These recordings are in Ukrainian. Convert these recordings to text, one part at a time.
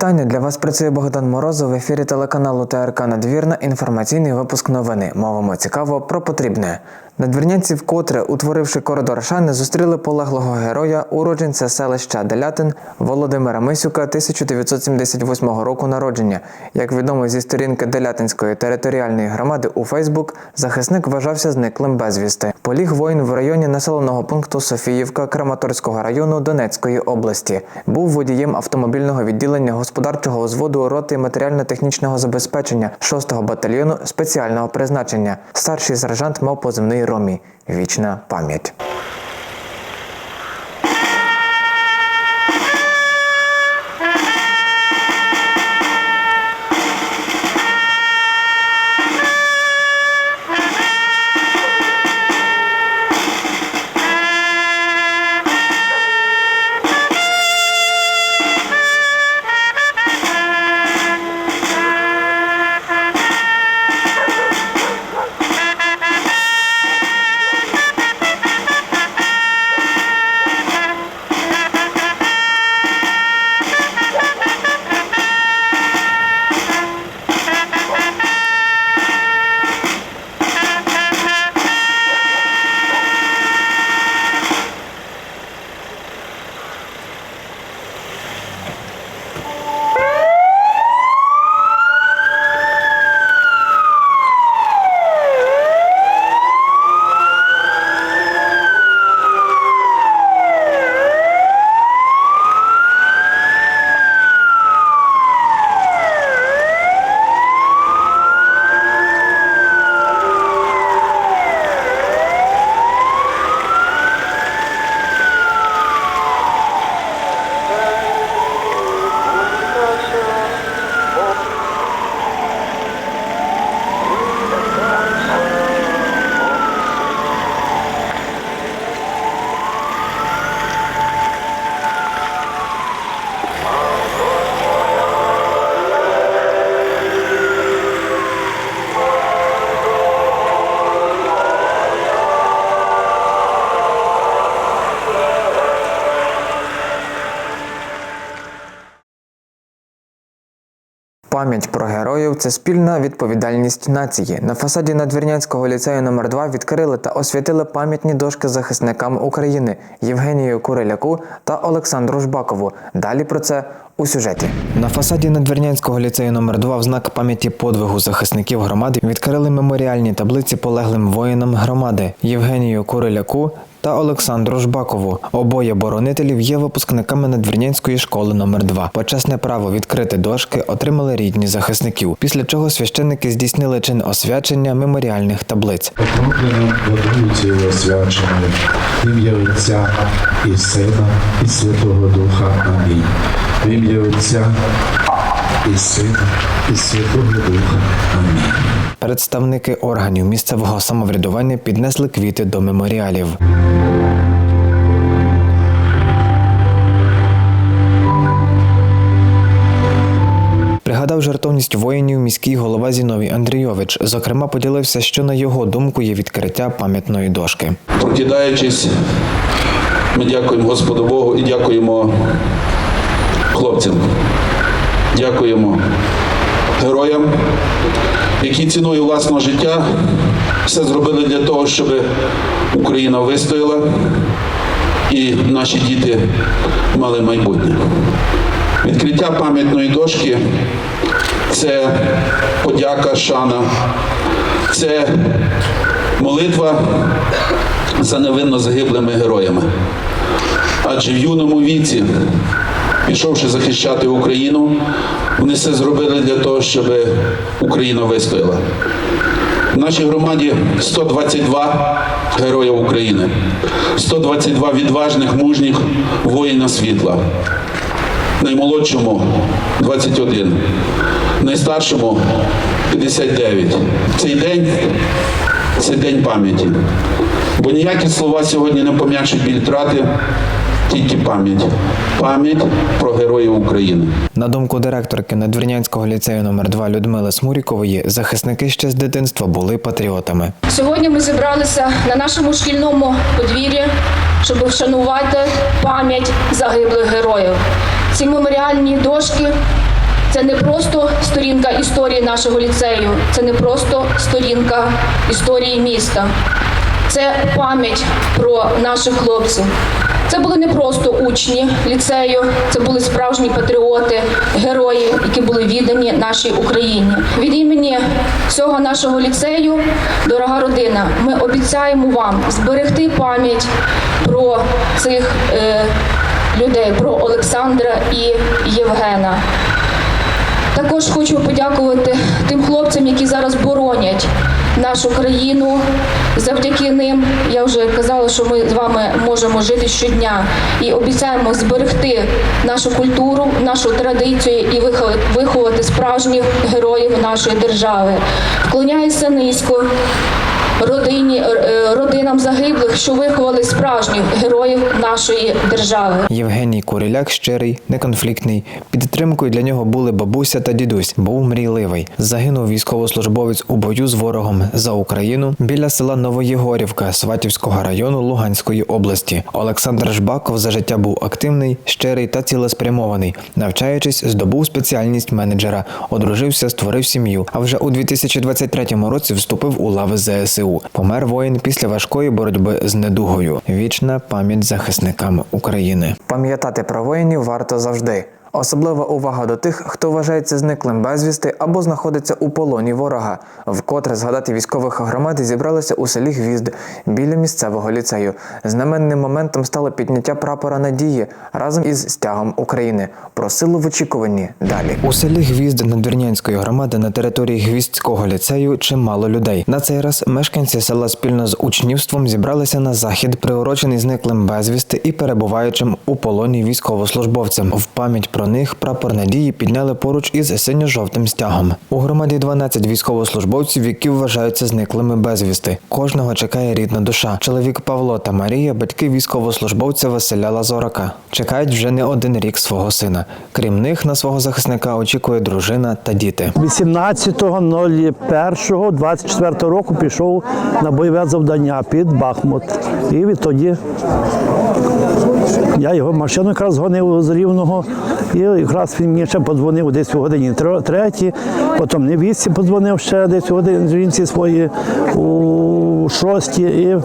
Вітання для вас працює Богдан Морозов в ефірі телеканалу ТРК Надвірна. Інформаційний випуск новини. Мовимо цікаво про потрібне. Надвірнянці вкотре, утворивши коридор шани, зустріли полеглого героя, уродженця селища Делятин Володимира Мисюка 1978 року народження. Як відомо зі сторінки Делятинської територіальної громади у Фейсбук, захисник вважався зниклим безвісти. Поліг воїн в районі населеного пункту Софіївка Краматорського району Донецької області. Був водієм автомобільного відділення господарчого узводу роти матеріально-технічного забезпечення 6-го батальйону спеціального призначення. Старший сержант мав позивний Ромі. Вічна пам'ять. Це спільна відповідальність нації. На фасаді Надвірнянського ліцею номер 2 відкрили та освятили пам'ятні дошки захисникам України Євгенію Куриляку та Олександру Жбакову. Далі про це у сюжеті. На фасаді Надвірнянського ліцею номер 2 в знак пам'яті подвигу захисників громади відкрили меморіальні таблиці полеглим воїнам громади Євгенію Куриляку та Олександру Жбакову. Обоє боронителів є випускниками Надвірнянської школи номер 2 Почесне право відкрити дошки отримали рідні захисників, після чого священники здійснили чин освячення меморіальних таблиць. Освячене, ім'я Отця і Сина, і Святого Духа. Амінь. В ім'я Отця і Сина, і Святого Духа. Амінь. Представники органів місцевого самоврядування піднесли квіти до меморіалів. Пригадав жертовність воїнів міський голова Зіновій Андрійович. Зокрема, поділився, що на його думку є відкриття пам'ятної дошки. Прокидаючись, ми дякуємо Господу Богу і дякуємо хлопцям. Дякуємо героям, які ціною власного життя все зробили для того, щоб Україна вистояла і наші діти мали майбутнє. Відкриття пам'ятної дошки це подяка, шана, це молитва за невинно загиблими героями. Адже в юному віці, пішовши захищати Україну, вони все зробили для того, щоб Україна вистояла. В нашій громаді 122 героя України, 122 відважних, мужніх воїна світла. Наймолодшому 21, найстаршому 59. Цей день це день пам'яті. Бо ніякі слова сьогодні не пом'якшать біль втрати тільки пам'ять. Пам'ять про героїв України. На думку директорки Надвірнянського ліцею номер 2 Людмили Смурікової, захисники ще з дитинства були патріотами. Сьогодні ми зібралися на нашому шкільному подвір'ї, щоб вшанувати пам'ять загиблих героїв. Ці меморіальні дошки це не просто сторінка історії нашого ліцею, це не просто сторінка історії міста. Це пам'ять про наших хлопців. Це були не просто учні ліцею, це були справжні патріоти, герої, які були віддані нашій Україні. Від імені всього нашого ліцею, дорога родина, ми обіцяємо вам зберегти пам'ять про цих е, людей, про Олександра і Євгена. Також хочу подякувати тим хлопцям, які зараз боронять нашу країну. Завдяки ним я вже казала, що ми з вами можемо жити щодня і обіцяємо зберегти нашу культуру, нашу традицію і виховати, справжніх героїв нашої держави. Вклоняюся низько родині, е, родинам загиблих, що виховали справжніх героїв нашої держави. Євгеній Куриляк щирий, неконфліктний. Підтримкою для нього були бабуся та дідусь. Був мрійливий. Загинув військовослужбовець у бою з ворогом за Україну біля села Новоєгорівка Сватівського району Луганської області. Олександр Жбаков за життя був активний, щирий та цілеспрямований. Навчаючись, здобув спеціальність менеджера, одружився, створив сім'ю. А вже у 2023 році вступив у лави ЗСУ. Помер воїн після важкої боротьби з недугою. Вічна пам'ять захисникам України. Пам'ятати про воїнів варто завжди. Особлива увага до тих, хто вважається зниклим безвісти або знаходиться у полоні ворога. Вкотре згадати військових громад зібралися у селі Гвізд біля місцевого ліцею. Знаменним моментом стало підняття прапора надії разом із стягом України. Про силу в очікуванні далі. У селі Гвізд Надвірнянської громади на території Гвіздського ліцею чимало людей. На цей раз мешканці села спільно з учнівством зібралися на захід, приурочений зниклим безвісти і перебуваючим у полоні військовослужбовцям. В пам'ять про них прапор надії підняли поруч із синьо-жовтим стягом. У громаді 12 військовослужбовців, які вважаються зниклими безвісти. Кожного чекає рідна душа. Чоловік Павло та Марія, батьки військовослужбовця Василя Лазорака, чекають вже не один рік свого сина. Крім них, на свого захисника очікує дружина та діти. 18.01.24 року пішов на бойове завдання під Бахмут. І відтоді я його машину якраз гонив з Рівного, і якраз він мені ще подзвонив десь у годині третій, потім невістці подзвонив ще десь у годині жінці свої у шостій і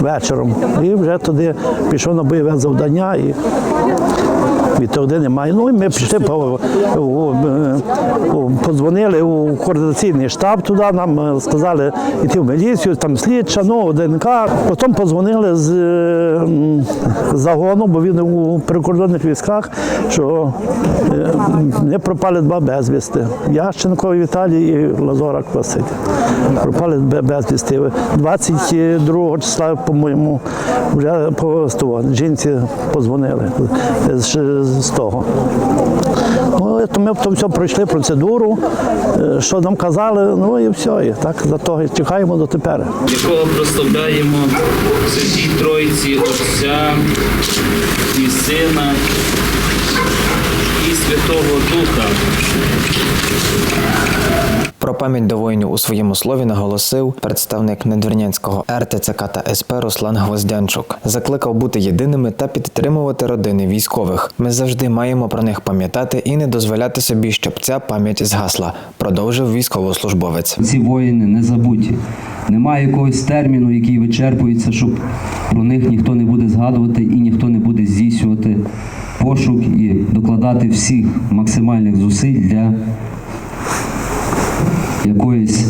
вечором. І вже туди пішов на бойове завдання. І відтоді немає. Ну і ми пішли по е, подзвонили у координаційний штаб туди. Нам е, сказали йти в міліцію, там слідча, ну ДНК. Потім подзвонили з е, загону, бо він у прикордонних військах, що не пропали два безвісти. Ященко Віталій і Лазорак Василь. Пропали бе- безвісти. 22 числа, по-моєму, вже по жінці подзвонили з, з того. Ну, то ми все пройшли процедуру, е, що нам казали, ну і все. І так за того чекаємо до тепер. якого прославляємо Святій Тройці Отця і Сина і Святого Духа. Про пам'ять до воїнів у своєму слові наголосив представник Надвірнянського РТЦК та СП Руслан Гвоздянчук. Закликав бути єдиними та підтримувати родини військових. Ми завжди маємо про них пам'ятати і не дозволяти собі, щоб ця пам'ять згасла. Продовжив військовослужбовець. Ці воїни не забуті. Немає якогось терміну, який вичерпується, щоб про них ніхто не буде згадувати і ніхто не буде здійснювати пошук і докладати всіх максимальних зусиль для якоїсь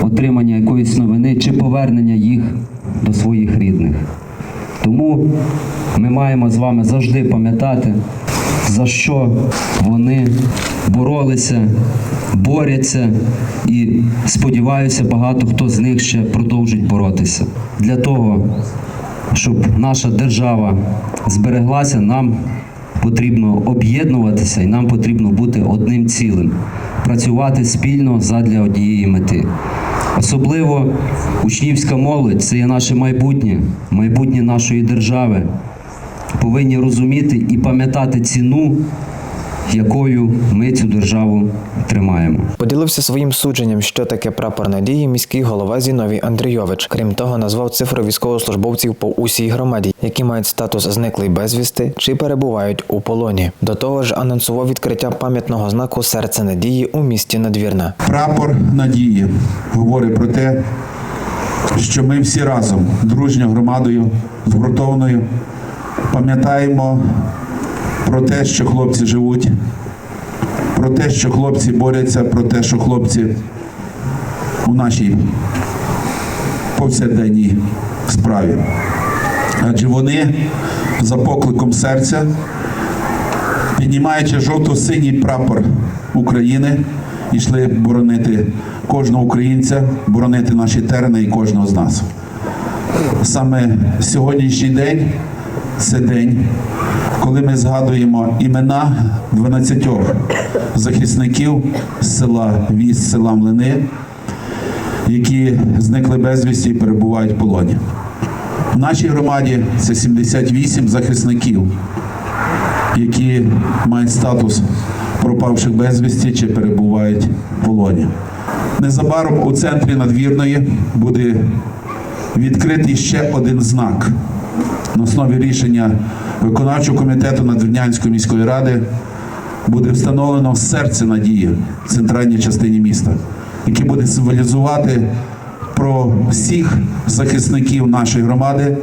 отримання якоїсь новини чи повернення їх до своїх рідних. Тому ми маємо з вами завжди пам'ятати, за що вони боролися, борються, і сподіваюся, багато хто з них ще продовжить боротися. Для того, щоб наша держава збереглася, нам потрібно об'єднуватися і нам потрібно бути одним цілим, працювати спільно задля однієї мети. Особливо учнівська молодь це є наше майбутнє, майбутнє нашої держави. повинні розуміти і пам'ятати ціну, якою ми цю державу тримаємо. Поділився своїм судженням, що таке прапор надії міський голова Зіновій Андрійович. Крім того, назвав цифру військовослужбовців по усій громаді, які мають статус зниклий безвісти чи перебувають у полоні. До того ж, анонсував відкриття пам'ятного знаку серце надії у місті Надвірна. Прапор надії говорить про те, що ми всі разом, дружньою громадою, згуртованою, пам'ятаємо про те, що хлопці живуть, про те, що хлопці борються, про те, що хлопці у нашій повсякденній справі. Адже вони за покликом серця піднімаючи жовто-синій прапор України, йшли боронити кожного українця, боронити наші терени і кожного з нас. Саме сьогоднішній день це день, коли ми згадуємо імена 12 захисників села Віст, села Млини, які зникли безвісті і перебувають в полоні. В нашій громаді це 78 захисників які мають статус пропавших безвісті чи перебувають в полоні. Незабаром у центрі надвірної буде відкритий ще один знак на основі рішення виконавчого комітету Надвірнянської міської ради буде встановлено серце надії в центральній частині міста, яке буде символізувати про всіх захисників нашої громади,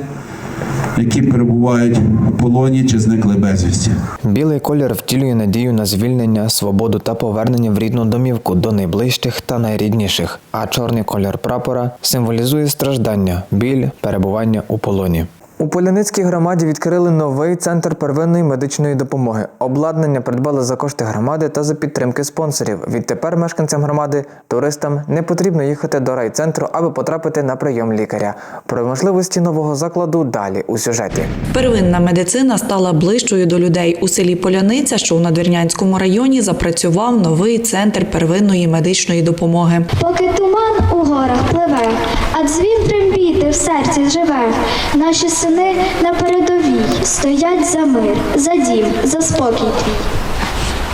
які перебувають в полоні чи зникли безвісті. Білий колір втілює надію на звільнення, свободу та повернення в рідну домівку до найближчих та найрідніших. А чорний колір прапора символізує страждання, біль, перебування у полоні. У Поляницькій громаді відкрили новий центр первинної медичної допомоги. Обладнання придбали за кошти громади та за підтримки спонсорів. Відтепер мешканцям громади, туристам не потрібно їхати до райцентру, аби потрапити на прийом лікаря. Про можливості нового закладу далі у сюжеті. Первинна медицина стала ближчою до людей. У селі Поляниця, що у Надвірнянському районі, запрацював новий центр первинної медичної допомоги. Поки туман у горах пливе, а дзвін трембіти в серці живе. Наші сини на передовій стоять за мир, за дім, за спокій твій.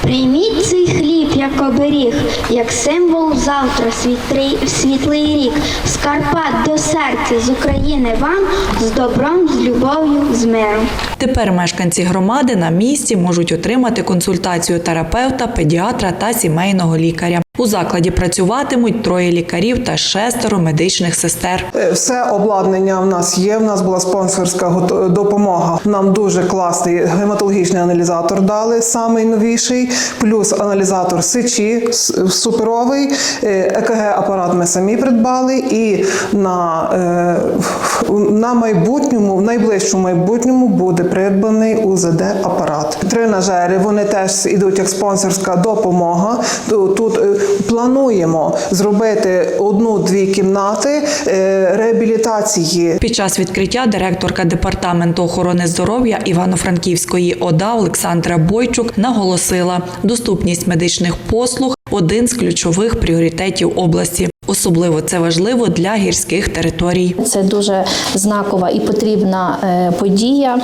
Прийміть цей хліб як оберіг, як символ завтра світлий, світлий рік. З Карпат до серця з України вам з добром, з любов'ю, з миром. Тепер мешканці громади на місці можуть отримати консультацію терапевта, педіатра та сімейного лікаря. У закладі працюватимуть троє лікарів та шестеро медичних сестер. Е, Все обладнання в нас є. В нас була спонсорська допомога. Нам дуже класний гематологічний аналізатор дали, самий новіший, плюс аналізатор сечі суперовий, ЕКГ апарат ми самі придбали. І на, е, на майбутньому, в найближчому майбутньому буде придбаний УЗД апарат. Тренажери вони теж ідуть як спонсорська допомога. Тут е, плануємо зробити одну-дві кімнати е, реабілітації. Під час відкриття директорка департаменту охорони здоров'я Івано-Франківської ОДА Олександра Бойчук наголосила, доступність медичних послуг один з ключових пріоритетів області. Особливо це важливо для гірських територій. Це дуже знакова і потрібна е, подія,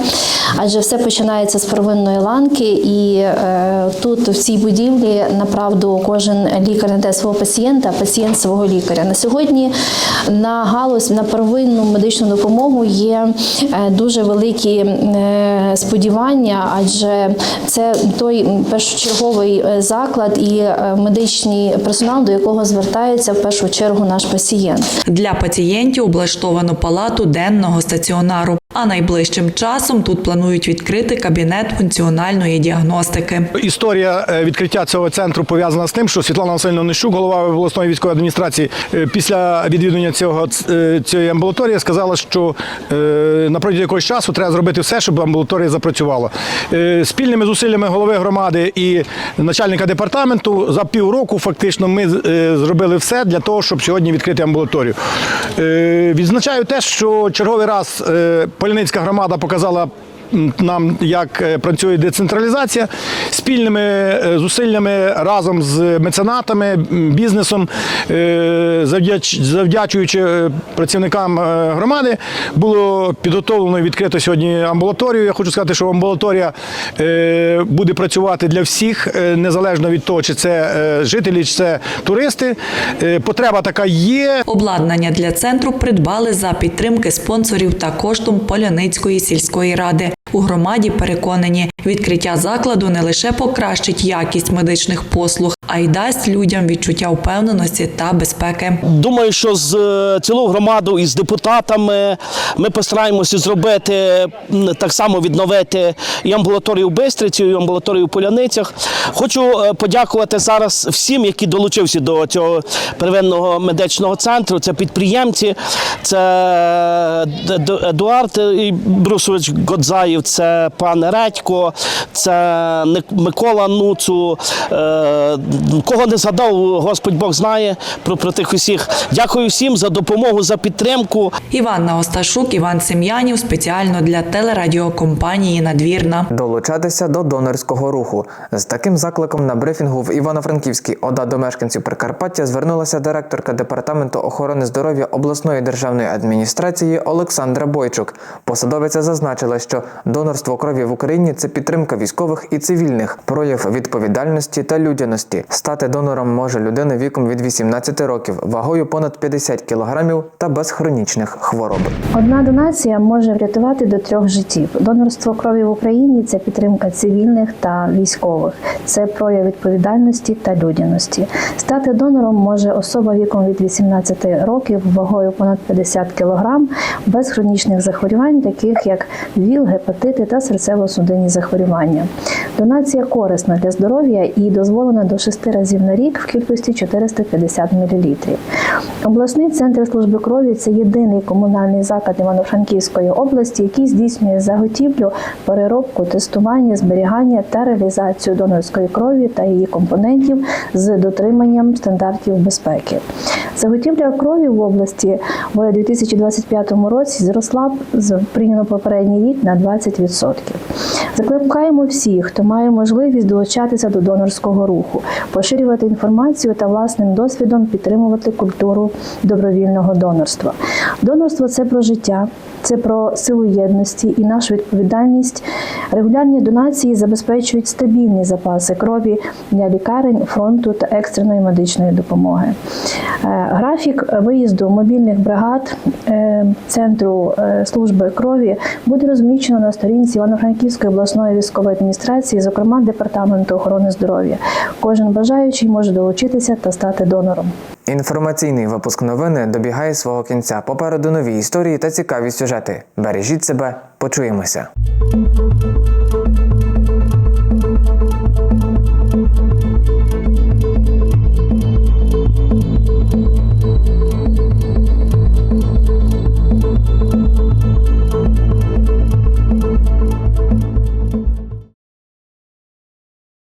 адже все починається з первинної ланки, і е, тут в цій будівлі направду кожен лікар наде свого пацієнта, а пацієнт свого лікаря. На сьогодні на галузь на первинну медичну допомогу є е, дуже великі сподівання, адже це той першочерговий заклад і медичний персонал, до якого звертається в першу чергу наш пацієнт. Для пацієнтів облаштовано палату денного стаціонару. А найближчим часом тут планують відкрити кабінет функціональної діагностики. Історія е, відкриття цього центру пов'язана з тим, що Світлана Васильівна Нищук, голова обласної військової адміністрації, е, після відвідування цього е, цієї амбулаторії сказала, що на протязі якогось часу треба зробити все, щоб амбулаторія запрацювала. Спільними зусиллями голови громади і начальника департаменту за півроку фактично ми зробили все для того, щоб сьогодні відкрити амбулаторію. Відзначаю те, що черговий раз Поляницька громада показала нам, як е, працює децентралізація, спільними е, зусиллями разом з меценатами, бізнесом, е, завдяч, завдячуючи працівникам громади, було підготовлено і відкрито сьогодні амбулаторію. Я хочу сказати, що амбулаторія буде працювати для всіх, незалежно від того, чи це жителі, чи це туристи. Потреба така є. Обладнання для центру придбали за підтримки спонсорів та коштом Поляницької сільської ради. У громаді переконані, відкриття закладу не лише покращить якість медичних послуг, а й дасть людям відчуття впевненості та безпеки. Думаю, що з е, цілою громадою і з депутатами ми постараємося зробити так само відновити і амбулаторію в Бистриці, і амбулаторію в Поляницях. Хочу е, подякувати зараз всім, які долучилися до цього первинного медичного центру. Це підприємці, це Д- Едуард Брусович Годзаєв, це пан Редько, це Микола Нуцу. Кого не згадав, Господь Бог знає про, про тих усіх. Дякую всім за допомогу, за підтримку. Іванна Осташук, Іван Сем'янів спеціально для телерадіокомпанії Надвірна. Долучатися до донорського руху з таким закликом на брифінгу в Івано-Франківській ОДА до мешканців Прикарпаття звернулася директорка департаменту охорони здоров'я обласної державної адміністрації Олександра Бойчук. Посадовиця зазначила, що донорство крові в Україні це підтримка військових і цивільних, прояв відповідальності та людяності. Стати донором може людина віком від 18 років, вагою понад 50 кілограмів та без хронічних хвороб. Одна донація може врятувати до трьох життів. Донорство крові в Україні це підтримка цивільних та військових, це прояв відповідальності та людяності. Стати донором може особа віком від 18 років, вагою понад 50 кг, без хронічних захворювань, таких як ВІЛ, гепатити та серцево-судинні захворювання. Донація корисна для здоров'я і дозволена до 6 разів на рік в кількості 450 мл. Обласний центр служби крові це єдиний комунальний заклад Івано-Франківської області, який здійснює заготівлю, переробку, тестування, зберігання та реалізацію донорської крові та її компонентів з дотриманням стандартів безпеки. Заготівля крові в області в 2025 році зросла з прийнято попередній рік на 20%. Закликаємо всіх, хто має можливість долучатися до донорського руху, поширювати інформацію та власним досвідом підтримувати культуру добровільного донорства. Донорство це про життя, це про силу єдності і нашу відповідальність. Регулярні донації забезпечують стабільні запаси крові для лікарень, фронту та екстреної медичної допомоги. Е, Графік виїзду мобільних бригад е, центру е, служби крові буде розміщено на сторінці Івано-Франківської обласної військової адміністрації, зокрема департаменту охорони здоров'я. Кожен бажаючий може долучитися та стати донором. Інформаційний випуск новини добігає свого кінця. Попереду нові історії та цікаві сюжети. Бережіть себе, почуємося.